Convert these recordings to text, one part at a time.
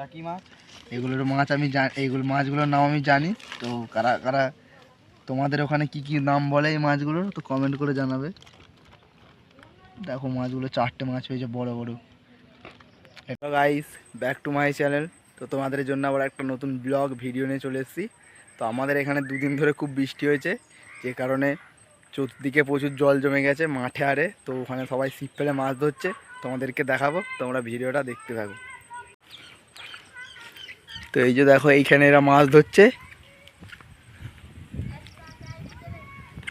টাকি মাছ এগুলোর মাছ আমি এইগুলো মাছগুলোর নাম আমি জানি। তো কারা কারা, তোমাদের ওখানে কি কি নাম বলে এই মাছগুলোর তো কমেন্ট করে জানাবে। দেখো মাছগুলো চারটে মাছ হয়েছে, বড় বড়। Hello guys back to my channel তো তোমাদের জন্য আবার একটা নতুন ব্লগ ভিডিও নিয়ে চলে এসেছি। তো আমাদের এখানে দুদিন ধরে খুব বৃষ্টি হয়েছে। যে কারণে চতুর্দিকে প্রচুর জল জমে গেছে মাঠে আরে। তো ওখানে সবাই ছিপ ফেলে মাছ ধরছে। তোমাদেরকে দেখাবো, তোমরা ভিডিওটা দেখতে থাকো। তো এই যে দেখো, এইখানে এরা মাছ ধরছে।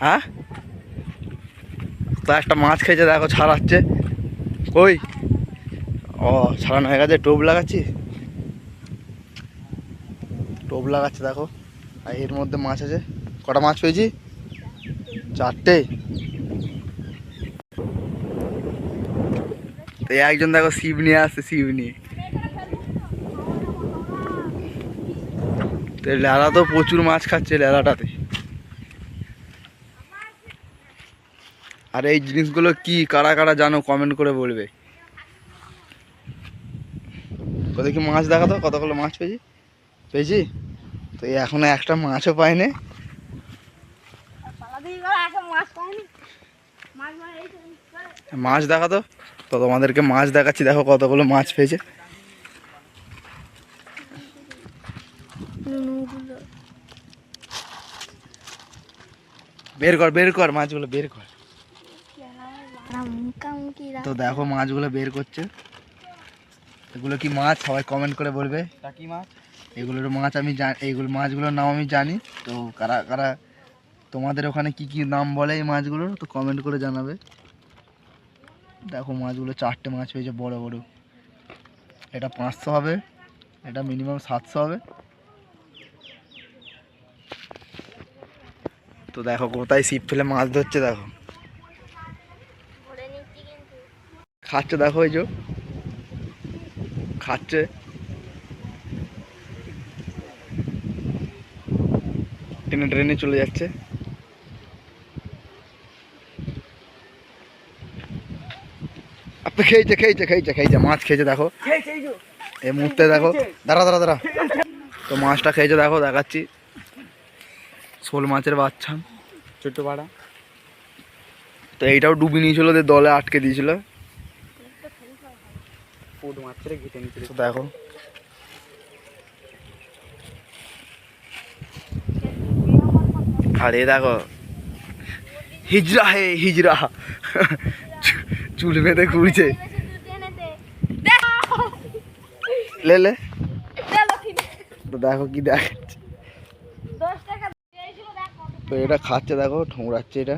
হ্যাঁ? তো একটা মাছ খেয়েছে, দেখো, ছাড়াচ্ছে। ওই ও, ছাড়ানো হয়ে গেছে, টোপ লাগাচ্ছি? টোপ লাগাচ্ছে, দেখো। আর এর মধ্যে মাছ আছে। কটা মাছ পেয়েছি? চারটে। তো একজন, দেখো, শিব নিয়ে আসছে, শিব নিয়ে। তো লেলা তো প্রচুর মাছ খাচ্ছে লেলাটাতে। আর এই জিনিসগুলো কি, কারা কারা জানো কমেন্ট করে বলবে। কত কি মাছ দেখাতো কতগুলো মাছ পেয়েছি? পেয়েছি? তো এখনও একটা মাছও পাইনি। মাছ দেখাতো তো তোমাদেরকে মাছ দেখাচ্ছি, দেখো কতগুলো মাছ পেয়েছে। বের কর বের কর মাছগুলো বের কর। তো দেখো মাছগুলো বের করছে। এগুলো কি মাছ? সবাই কমেন্ট করে বলবে। টাকি মাছ? এগুলোর মাছ আমি জানি এইগুলো মাছগুলোর নাম আমি জানি। তো কারা কারা তোমাদের ওখানে কি কি নাম বলে এই মাছগুলোর? তো কমেন্ট করে জানাবে। দেখো মাছগুলো চারটে মাছ হয়েছে বড় বড়। এটা পাঁচশো হবে। এটা মিনিমাম সাতশো হবে। তো দেখো কোথায় ছিপ ফেলে মাছ ধরছে দেখো। খাচ্ছে দেখো এই যে। খাচ্ছে। ট্রেনে ট্রেনে চলে যাচ্ছে। খেয়েছে খেয়েছে খেয়েছে খেয়েছে মাছ খেয়েছে দেখো। এই মুহূর্তে দেখো। দাঁড়া দাঁড়া দাঁড়া। তো মাছটা খেয়েছে দেখো দেখাচ্ছি। শোল মাছের বাচ্চা ছোট্ট পাড়া তো এইটাও ডুবি নিয়েছিল দিয়ে দলে আটকে দিয়েছিল। দেখো। আরে দেখো। হিজরা হে হিজরা চুল বেঁধে ঘুরছে। লে লে। তো দেখো কি দেখাচ্ছে তো এটা খাচ্ছে দেখো ঠোঁড়াচ্ছে এটা।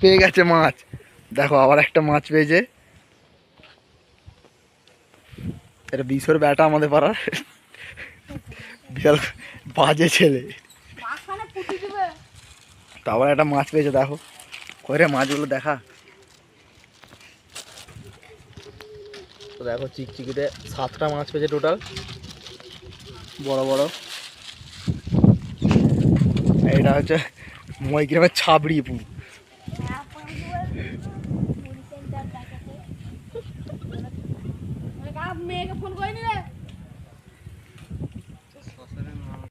পেয়ে গেছে মাছ। দেখো আবার একটা মাছ পেয়েছে। এটা বিশোর ব্যাটা আমাদের পাড়ার। বিশাল বাজে ছেলে। তো আবার একটা মাছ পেয়েছে, দেখো। কই রে মাছগুলো দেখা। তো দেখো চিকচিকিতে সাতটা মাছ পেয়েছে টোটাল। বড় বড়। এটা হচ্ছে ময়গ্রামের ছাবড়িপুর মেয়েকে ফোন করিনি রে।